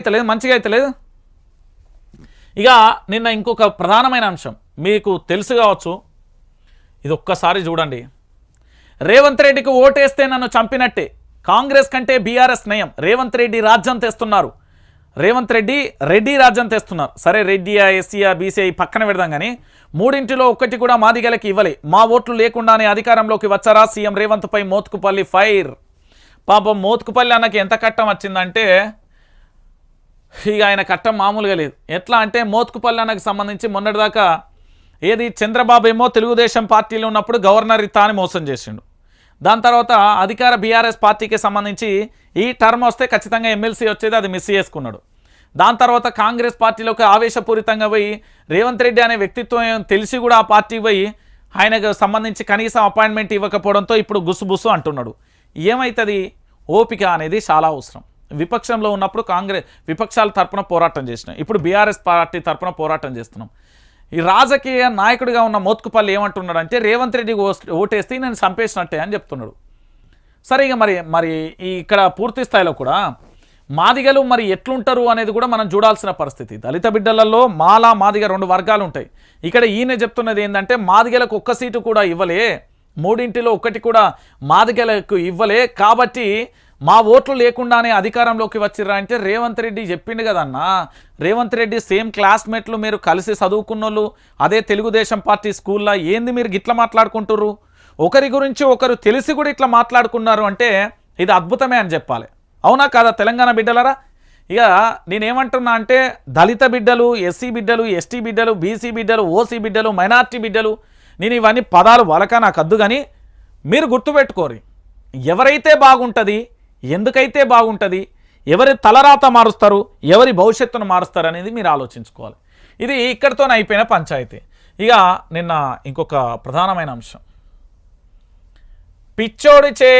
అయితే లేదు మంచిగా అయితే లేదు ఇక నిన్న ఇంకొక ప్రధానమైన అంశం. మీకు తెలుసు కావచ్చు. ఇది ఒక్కసారి చూడండి. రేవంత్ రెడ్డికి ఓటేస్తే నన్ను చంపినట్టే. కాంగ్రెస్ కంటే బీఆర్ఎస్ నయం. రేవంత్ రెడ్డి రాజ్యం తెస్తున్నారు. రేవంత్ రెడ్డి రెడ్డి రాజ్యం తెస్తున్నారు. సరే రెడ్డియా ఎస్సీయా బీసీఐ పక్కన పెడదాం కానీ మూడింటిలో ఒక్కటి కూడా మాదిగలకి ఇవ్వలే. మా ఓట్లు లేకుండానే అధికారంలోకి వచ్చారా? సీఎం రేవంత్పై మోత్కుపల్లి ఫైర్. పాపం మోత్కుపల్లి అన్నకి ఎంత కట్టం వచ్చిందంటే ఇక ఆయన కట్టం మామూలుగా లేదు. ఎట్లా అంటే మోత్కుపల్లి అన్నకు సంబంధించి మొన్నటిదాకా ఏది చంద్రబాబు ఏమో తెలుగుదేశం పార్టీలో ఉన్నప్పుడు గవర్నర్ ఇత్తా మోసం చేసిండు. దాని తర్వాత అధికార బీఆర్ఎస్ పార్టీకి సంబంధించి ఈ టర్మ్ వస్తే ఖచ్చితంగా ఎమ్మెల్సీ వచ్చేది అది మిస్ చేసుకున్నాడు. దాని తర్వాత కాంగ్రెస్ పార్టీలోకి ఆవేశపూరితంగా పోయి రేవంత్ రెడ్డి అనే వ్యక్తిత్వం తెలిసి కూడా ఆ పార్టీ పోయి ఆయనకు సంబంధించి కనీసం అపాయింట్మెంట్ ఇవ్వకపోవడంతో ఇప్పుడు గుసుబుసు అంటున్నాడు. ఏమవుతుంది ఓపిక అనేది చాలా అవసరం. విపక్షంలో ఉన్నప్పుడు కాంగ్రెస్ విపక్షాల తరపున పోరాటం చేసినాం. ఇప్పుడు బీఆర్ఎస్ పార్టీ తరపున పోరాటం చేస్తున్నాం. ఈ రాజకీయ నాయకుడిగా ఉన్న మోత్కుపల్లి ఏమంటున్నాడు అంటే రేవంత్ రెడ్డి ఓటేస్తే నేను చంపేసినట్టే అని చెప్తున్నాడు. సరే ఇక మరి మరి ఇక్కడ పూర్తి స్థాయిలో కూడా మాదిగలు మరి ఎట్లుంటారు అనేది కూడా మనం చూడాల్సిన పరిస్థితి. దళిత బిడ్డలలో మాల మాదిగ రెండు వర్గాలు ఉంటాయి. ఇక్కడ ఈయన చెప్తున్నది ఏంటంటే మాదిగలకు ఒక్క సీటు కూడా ఇవ్వలే మూడింటిలో ఒకటి కూడా మాదిగలకు ఇవ్వలే. కాబట్టి మా ఓట్లు లేకుండానే అధికారంలోకి వచ్చిర్రా అంటే రేవంత్ రెడ్డి చెప్పిండు కదన్నా. రేవంత్ రెడ్డి సేమ్ క్లాస్మేట్లు మీరు కలిసి చదువుకున్నోళ్ళు అదే తెలుగుదేశం పార్టీ స్కూల్లో ఏంది మీరు గిట్ల మాట్లాడుకుంటుర్రు? ఒకరి గురించి ఒకరు తెలిసి కూడా ఇట్లా మాట్లాడుకున్నారు అంటే ఇది అద్భుతమే అని చెప్పాలి. అవునా కాదా తెలంగాణ బిడ్డలరా? ఇక నేనేమంటున్నా అంటే దళిత బిడ్డలు ఎస్సీ బిడ్డలు ఎస్టీ బిడ్డలు బీసీ బిడ్డలు ఓసీ బిడ్డలు మైనార్టీ బిడ్డలు నేను ఇవన్నీ పదాలు వలక నాకు అద్దు కానీ మీరు గుర్తుపెట్టుకోరు ఎవరైతే బాగుంటుంది ఎందుకైతే బాగుంటుంది? ఎవరి తలరాత మారుస్తారు? ఎవరి భవిష్యత్తును మారుస్తారు అనేది మీరు ఆలోచించుకోవాలి. ఇది ఇక్కడితోనే అయిపోయిన పంచాయతీ. ఇక నిన్న ఇంకొక ప్రధానమైన అంశం. పిచ్చోడి చే